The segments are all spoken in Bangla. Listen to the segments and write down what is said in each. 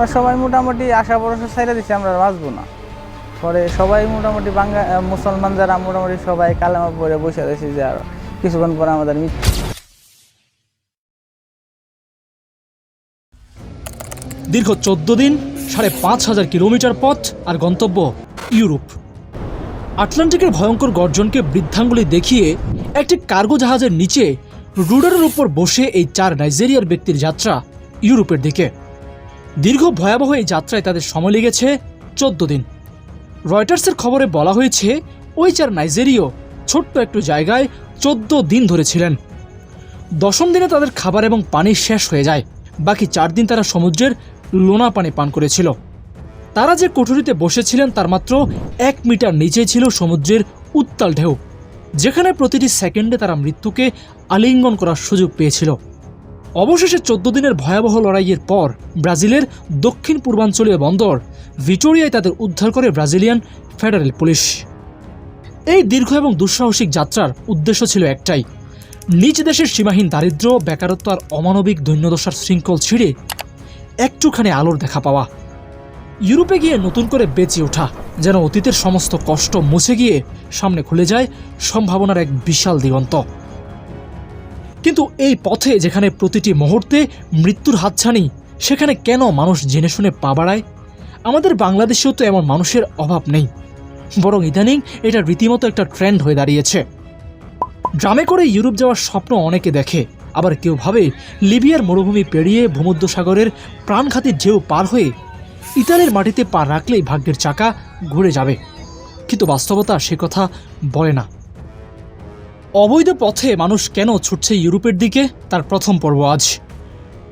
আমরা সবাই মোটামুটি আশা ভরসা ছেড়ে দিচ্ছি আমরা বাঁচবো না। পরে সবাই মোটামুটি বাঙ্গা মুসলমান যারা, মোটামুটি সবাই কালেমা পরে বসে রয়েছি যে আর কিছুক্ষণ পরে আমাদের মৃত্যু দীর্ঘ চোদ্দ দিন, সাড়ে পাঁচ হাজার কিলোমিটার পথ আর গন্তব্য ইউরোপ। আটলান্টিকের ভয়ঙ্কর গর্জনকে বৃদ্ধাঙ্গুলি দেখিয়ে একটি কার্গো জাহাজের নিচে রুডারের উপর বসে এই চার নাইজেরিয়ার ব্যক্তির যাত্রা ইউরোপের দিকে। দীর্ঘ ভয়াবহ এই যাত্রায় তাদের সময় লেগেছে চোদ্দ দিন। রয়টার্সের খবরে বলা হয়েছে, ওই চার নাইজেরীয় ছোট্ট একটু জায়গায় চোদ্দ দিন ধরে ছিলেন। দশম দিনে তাদের খাবার এবং পানি শেষ হয়ে যায়। বাকি চার দিন তারা সমুদ্রের লোনা পানি পান করেছিল। তারা যে কুঠুরিতে বসেছিলেন তার মাত্র এক মিটার নিচে ছিল সমুদ্রের উত্তাল ঢেউ, যেখানে প্রতিটি সেকেন্ডে তারা মৃত্যুকে আলিঙ্গন করার সুযোগ পেয়েছিল। অবশেষে চোদ্দ দিনের ভয়াবহ লড়াইয়ের পর ব্রাজিলের দক্ষিণ পূর্বাঞ্চলীয় বন্দর ভিটোরিয়ায় তাদের উদ্ধার করে ব্রাজিলিয়ান ফেডারেল পুলিশ। এই দীর্ঘ এবং দুঃসাহসিক যাত্রার উদ্দেশ্য ছিল একটাই। নিজ দেশের সীমাহীন দারিদ্র্য বেকারত্ব আর অমানবিক দৈন্যদশার শৃঙ্খল ছিঁড়ে একটুখানি আলোর দেখা পাওয়া। ইউরোপে গিয়ে নতুন করে বেঁচে ওঠা, যেন অতীতের সমস্ত কষ্ট মুছে গিয়ে সামনে খুলে যায় সম্ভাবনার এক বিশাল দিগন্ত। কিন্তু এই পথে যেখানে প্রতিটি মুহূর্তে মৃত্যুর হাতছানি, সেখানে কেন মানুষ জেনে শুনে পা বাড়ায়? আমাদের বাংলাদেশেও তো এমন মানুষের অভাব নেই। বরং ইদানিং এটা রীতিমতো একটা ট্রেন্ড হয়ে দাঁড়িয়েছে। ড্রামে করে ইউরোপ যাওয়ার স্বপ্ন অনেকে দেখে, আবার কেউ ভাবে লিবিয়ার মরুভূমি পেরিয়ে ভূমধ্যসাগরের প্রাণঘাতী ঢেউ পার হয়ে ইতালির মাটিতে পা রাখলেই ভাগ্যের চাকা ঘুরে যাবে। কিন্তু বাস্তবতা সে কথা বলে না। অবৈধ পথে মানুষ কেন ছুটছে ইউরোপের দিকে? তার প্রথম পর্ব আজ।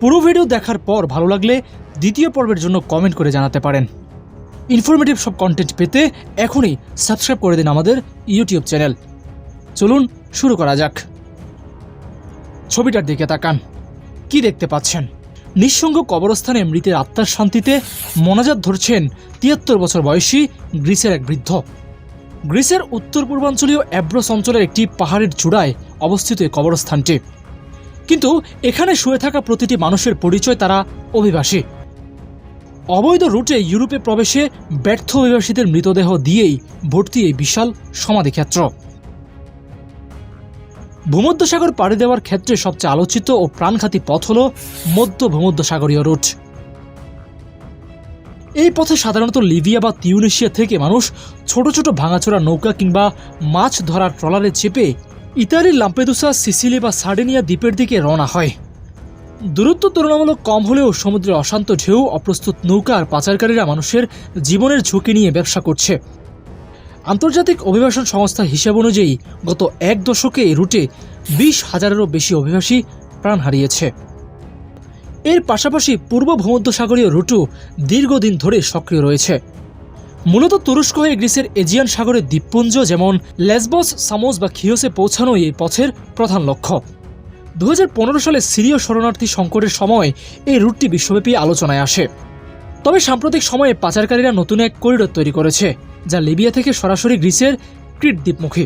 পুরো ভিডিও দেখার পর ভালো লাগলে দ্বিতীয় পর্বের জন্য কমেন্ট করে জানাতে পারেন। ইনফরমেটিভ সব কন্টেন্ট পেতে এখনই সাবস্ক্রাইব করে দিন আমাদের ইউটিউব চ্যানেল চলুন শুরু করা যাক। ছবিটার দিকে তাকান। কি দেখতে পাচ্ছেন? নিঃসঙ্গ কবরস্থানে মৃতের আত্মার শান্তিতে মনাজাত ধরছেন তিয়াত্তর বছর বয়সী গ্রিসের এক বৃদ্ধ। গ্রিসের উত্তর পূর্বাঞ্চলীয় অ্যাব্রোস অঞ্চলের একটি পাহাড়ের চূড়ায় অবস্থিত এই কবরস্থানটি। কিন্তু এখানে শুয়ে থাকা প্রতিটি মানুষের পরিচয় তারা অভিবাসী। অবৈধ রুটে ইউরোপে প্রবেশে ব্যর্থ অভিবাসীদের মৃতদেহ দিয়েই ভর্তি এই বিশাল সমাধিক্ষেত্র। ভূমধ্যসাগর পাড়ি দেওয়ার ক্ষেত্রে সবচেয়ে আলোচিত ও প্রাণঘাতী পথ হল মধ্য ভূমধ্যসাগরীয় রুট। এই পথে সাধারণত লিবিয়া বা তিউনেশিয়া থেকে মানুষ ছোট ছোট ভাঙাচোরা নৌকা কিংবা মাছ ধরার ট্রলারে চেপে ইতালির লাম্পেদুসা, সিসিলি বা সার্ডেনিয়া দ্বীপের দিকে রওনা হয়। দূরত্ব তুলনামূলক কম হলেও সমুদ্রের অশান্ত ঢেউ, অপ্রস্তুত নৌকা আর পাচারকারীরা মানুষের জীবনের ঝুঁকি নিয়ে ব্যবসা করছে। আন্তর্জাতিক অভিবাসন সংস্থার হিসাব অনুযায়ী গত এক দশকে এই রুটে বিশ হাজারেরও বেশি অভিবাসী প্রাণ হারিয়েছে। এর পাশাপাশি পূর্ব ভূমধ্যসাগরীয় রুটও দীর্ঘদিন ধরে সক্রিয় রয়েছে। মূলত তুরস্ক হয়ে গ্রিসের এজিয়ান সাগরের দ্বীপপুঞ্জ যেমন লেসবস, সামোস বা খিওসে পৌঁছানোই এই পথের প্রধান লক্ষ্য। দু হাজার পনেরো সালে সিরীয় শরণার্থী সংকটের সময় এই রুটটি বিশ্বব্যাপী আলোচনায় আসে। তবে সাম্প্রতিক সময়ে পাচারকারীরা নতুন এক করিডোর তৈরি করেছে, যা লিবিয়া থেকে সরাসরি গ্রিসের ক্রিট দ্বীপমুখী।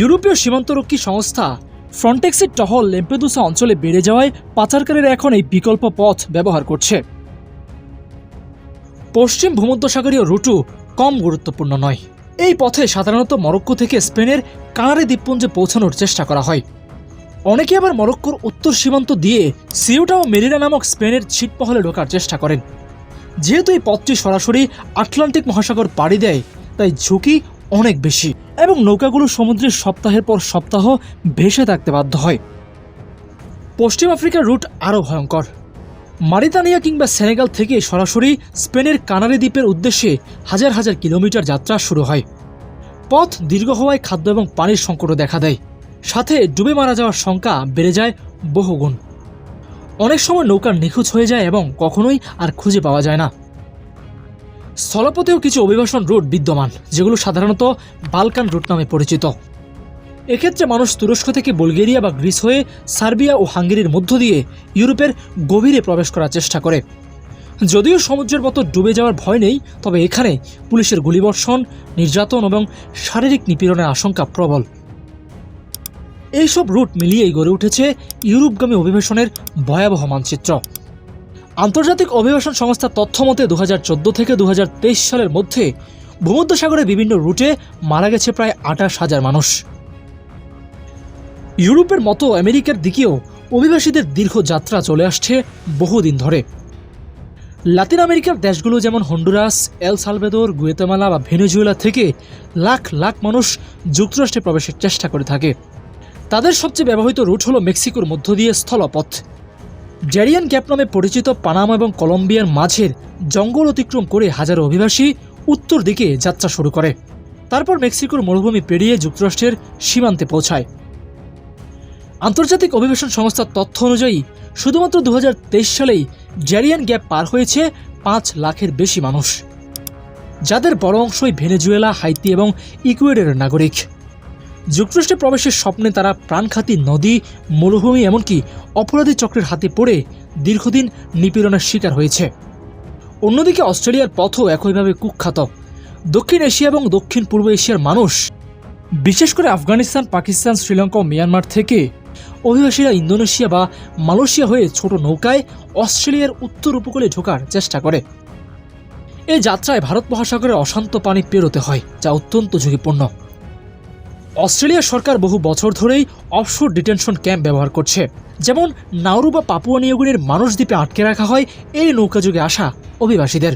ইউরোপীয় সীমান্তরক্ষী সংস্থা ফ্রন্টেক্সের টহল লেম্পেদুসা অঞ্চলে বেড়ে যাওয়ায় পাচারকারীরা এখন এই বিকল্প পথ ব্যবহার করছে। পশ্চিম ভূমধ্যসাগরীয় রুটও কম গুরুত্বপূর্ণ নয়। এই পথে সাধারণত মরক্কো থেকে স্পেনের কানারি দ্বীপপুঞ্জে পৌঁছানোর চেষ্টা করা হয়। অনেকে আবার মরক্কোর উত্তর সীমান্ত দিয়ে সিউটা ও মেরিনা নামক স্পেনের ছিটপহলে ঢোকার চেষ্টা করেন। যেহেতু এই পথটি সরাসরি আটলান্টিক মহাসাগর পাড়ি দেয়, তাই ঝুঁকি অনেক বেশি। এবং নৌকাগুলো সমুদ্রের সপ্তাহের পর সপ্তাহ ভেসে থাকতে বাধ্য হয়। পশ্চিম আফ্রিকার রুট আরও ভয়ঙ্কর। মারিতানিয়া কিংবা সেনেগাল থেকে সরাসরি স্পেনের কানারি দ্বীপের উদ্দেশ্যে হাজার হাজার কিলোমিটার যাত্রা শুরু হয়। পথ দীর্ঘ হওয়ায় খাদ্য এবং পানির সংকটও দেখা দেয়। সাথে ডুবে মারা যাওয়ার সংখ্যা বেড়ে যায় বহুগুণ। অনেক সময় নৌকা নিখোঁজ হয়ে যায় এবং কখনোই আর খুঁজে পাওয়া যায় না। স্থলপথেও কিছু অভিবাসন রুট বিদ্যমান, যেগুলো সাধারণত বালকান রুট নামে পরিচিত। এক্ষেত্রে মানুষ তুরস্ক থেকে বুলগেরিয়া বা গ্রিস হয়ে সার্বিয়া ও হাঙ্গেরির মধ্য দিয়ে ইউরোপের গভীরে প্রবেশ করার চেষ্টা করে। যদিও সমুদ্রের মতো ডুবে যাওয়ার ভয় নেই, তবে এখানে পুলিশের গুলিবর্ষণ, নির্যাতন এবং শারীরিক নিপীড়নের আশঙ্কা প্রবল। এইসব রুট মিলিয়েই গড়ে উঠেছে ইউরোপগামী অভিবাসনের ভয়াবহ মানচিত্র। আন্তর্জাতিক অভিবাসন সংস্থা তথ্য মতে দু থেকে দুহাজার তেইশ সালের মধ্যে ভূমধ্যসাগরের বিভিন্ন রুটে মারা গেছে প্রায় আঠাশ হাজার মানুষ। ইউরোপের মতো আমেরিকার দিকেও অভিবাসীদের দীর্ঘ যাত্রা চলে আসছে বহুদিন ধরে। লাতিন আমেরিকার দেশগুলো যেমন হন্ডুরাস, এল সালভেদর, গুয়েতামালা বা ভেনেজুয়েলা থেকে লাখ লাখ মানুষ যুক্তরাষ্ট্রে প্রবেশের চেষ্টা করে থাকে। তাদের সবচেয়ে ব্যবহৃত রুট হলো মেক্সিকোর মধ্য দিয়ে স্থলপথ। জেরিয়ান গ্যাপ নামে পরিচিত পানামা এবং কলম্বিয়ার মাঝের জঙ্গল অতিক্রম করে হাজারো অভিবাসী উত্তর দিকে যাত্রা শুরু করে। তারপর মেক্সিকোর মরুভূমি পেরিয়ে যুক্তরাষ্ট্রের সীমান্তে পৌঁছায়। আন্তর্জাতিক অভিবাসন সংস্থার তথ্য অনুযায়ী, শুধুমাত্র দু হাজার তেইশ সালেই জেরিয়ান গ্যাপ পার হয়েছে পাঁচ লাখের বেশি মানুষ, যাদের বড় অংশই ভেনেজুয়েলা, হাইতি এবং ইকুয়েডরের নাগরিক। যুক্তরাষ্ট্রে প্রবেশের স্বপ্নে তারা প্রাণঘাতী নদী, মরুভূমি, এমনকি অপরাধী চক্রের হাতে পড়ে দীর্ঘদিন নিপীড়নের শিকার হয়েছে। অন্যদিকে অস্ট্রেলিয়ার পথও একইভাবে কুখ্যাত। দক্ষিণ এশিয়া এবং দক্ষিণ পূর্ব এশিয়ার মানুষ, বিশেষ করে আফগানিস্তান, পাকিস্তান, শ্রীলঙ্কা ও মিয়ানমার থেকে অভিবাসীরা ইন্দোনেশিয়া বা মালয়েশিয়া হয়ে ছোট নৌকায় অস্ট্রেলিয়ার উত্তর উপকূলে ঢোকার চেষ্টা করে। এই যাত্রায় ভারত মহাসাগরের অশান্ত পানি পেরোতে হয়, যা অত্যন্ত ঝুঁকিপূর্ণ। অস্ট্রেলিয়া সরকার বহু বছর ধরেই অফশোর ডিটেনশন ক্যাম্প ব্যবহার করছে। যেমন নাউরু বা পাপুয়া নিউগিনির মানুষ দ্বীপে আটকে রাখা হয় এই নৌকাযুগে আসা অভিবাসীদের।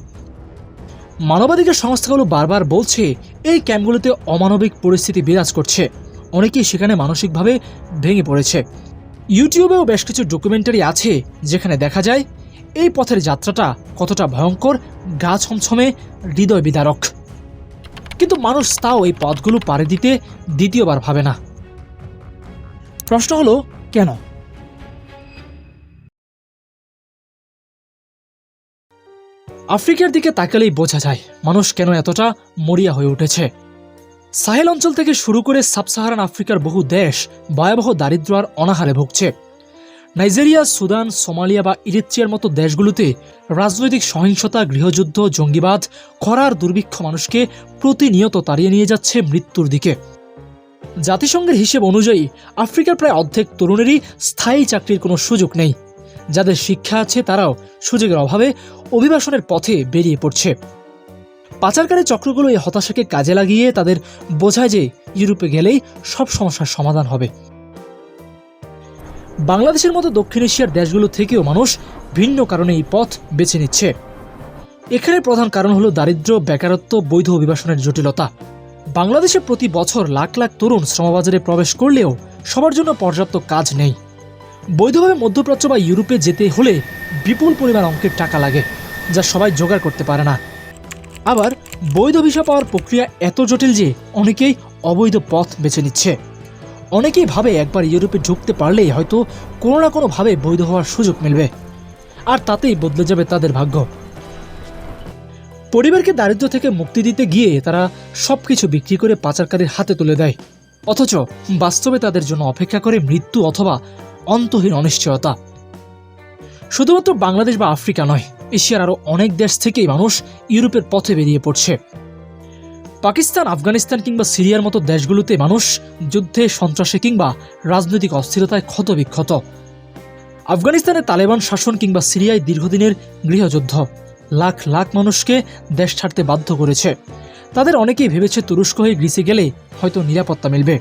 মানবাধিকার সংস্থাগুলো বারবার বলছে এই ক্যাম্পগুলোতে অমানবিক পরিস্থিতি বিরাজ করছে। অনেকেই সেখানে মানসিকভাবে ভেঙে পড়েছে। ইউটিউবেও বেশ কিছু ডকুমেন্টারি আছে যেখানে দেখা যায় এই পথের যাত্রাটা কতটা ভয়ঙ্কর, গা ছমছমে, হৃদয় বিদারক। কিন্তু মানুষ তাও এই পথগুলো পাড়ি দিতে দ্বিতীয়বার ভাবে না। প্রশ্ন হলো, কেন? আফ্রিকার দিকে তাকালেই বোঝা যায়, মানুষ কেন এতটা মরিয়া হয়ে উঠেছে। সাহেল অঞ্চল থেকে শুরু করে সাবসাহারান আফ্রিকার বহু দেশ ভয়াবহ দারিদ্র আর অনাহারে ভুগছে। নাইজেরিয়া, সুদান, সোমালিয়া বা ইরিত্রিয়ার মতো দেশগুলোতে রাজনৈতিক সহিংসতা, গৃহযুদ্ধ, জঙ্গিবাদ, খরার দুর্ভিক্ষ মানুষকে প্রতিনিয়ত তাড়িয়ে নিয়ে যাচ্ছে মৃত্যুর দিকে। জাতিসংঘের হিসেব অনুযায়ী আফ্রিকার প্রায় অর্ধেক তরুণেরই স্থায়ী চাকরির কোনো সুযোগ নেই। যাদের শিক্ষা আছে তারাও সুযোগের অভাবে অভিবাসনের পথে বেরিয়ে পড়ছে। পাচারকারী চক্রগুলো এই হতাশাকে কাজে লাগিয়ে তাদের বোঝায় যে ইউরোপে গেলেই সব সমস্যার সমাধান হবে। বাংলাদেশের মতো দক্ষিণ এশিয়ার দেশগুলো থেকেও মানুষ ভিন্ন কারণে এই পথ বেছে নিচ্ছে। এখানে প্রধান কারণ হলো দারিদ্র্য বেকারত্ব, বৈধ অভিবাসনের জটিলতা। বাংলাদেশে প্রতি বছর লাখ লাখ তরুণ শ্রমবাজারে প্রবেশ করলেও সবার জন্য পর্যাপ্ত কাজ নেই। বৈধভাবে মধ্যপ্রাচ্য বা ইউরোপে যেতে হলে বিপুল পরিমাণ অঙ্কের টাকা লাগে, যা সবাই জোগাড় করতে পারে না। আবার বৈধ ভিসা পাওয়ার প্রক্রিয়া এত জটিল যে অনেকেই অবৈধ পথ বেছে নিচ্ছে। অনেকেই ভাবে একবার ইউরোপে ঢুকতে পারলেই হয়তো কোনো না কোনোভাবে বৈধ হওয়ার সুযোগ মিলবে। আর তাতেই বদলে যাবে তাদের ভাগ্য। পরিবারকে দারিদ্র্য থেকে মুক্তি দিতে গিয়ে তারা সবকিছু বিক্রি করে পাচারকারীর হাতে তুলে দেয়। অথচ বাস্তবে তাদের জন্য অপেক্ষা করে মৃত্যু অথবা অন্তহীন অনিশ্চয়তা। শুধুমাত্র বাংলাদেশ বা আফ্রিকা নয়, এশিয়ার আরও অনেক দেশ থেকেই মানুষ ইউরোপের পথে বেরিয়ে পড়ছে। পাকিস্তান, আফগানিস্তান কিংবা সিরিয়ার মতো দেশগুলোতে মানুষ যুদ্ধে, সন্ত্রাসে কিংবা রাজনৈতিক অস্থিরতায় ক্ষতবিক্ষত। আফগানিস্তানে তালেবান শাসন কিংবা সিরিয়ায় দীর্ঘদিনের গৃহযুদ্ধ। লাখ লাখ মানুষকে দেশ ছাড়তে বাধ্য করেছে। তাদের অনেকেই ভেবেছে তুরস্ক হয়ে গ্রিসে গেলে হয়তো নিরাপত্তা মিলবে।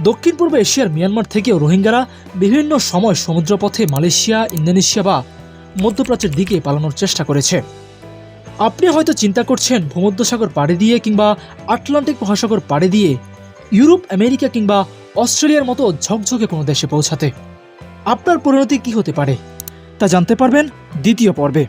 দক্ষিণ পূর্ব এশিয়ার মিয়ানমার থেকেও রোহিঙ্গারা বিভিন্ন সময় সমুদ্রপথে মালয়েশিয়া, ইন্দোনেশিয়া বা মধ্যপ্রাচ্যের দিকে পালানোর চেষ্টা করেছে। আপনি হয়তো চিন্তা করছেন ভূমধ্যসাগর পাড়ে দিয়ে কিংবা আটলান্টিক মহাসাগর পাড়ি দিয়ে ইউরোপ, আমেরিকা কিংবা অস্ট্রেলিয়ার মতো ঝকঝকে কোনো দেশে পৌঁছাতে। আপনার পরিণতি কি হতে পারে তা জানতে পারবেন দ্বিতীয় পর্বে।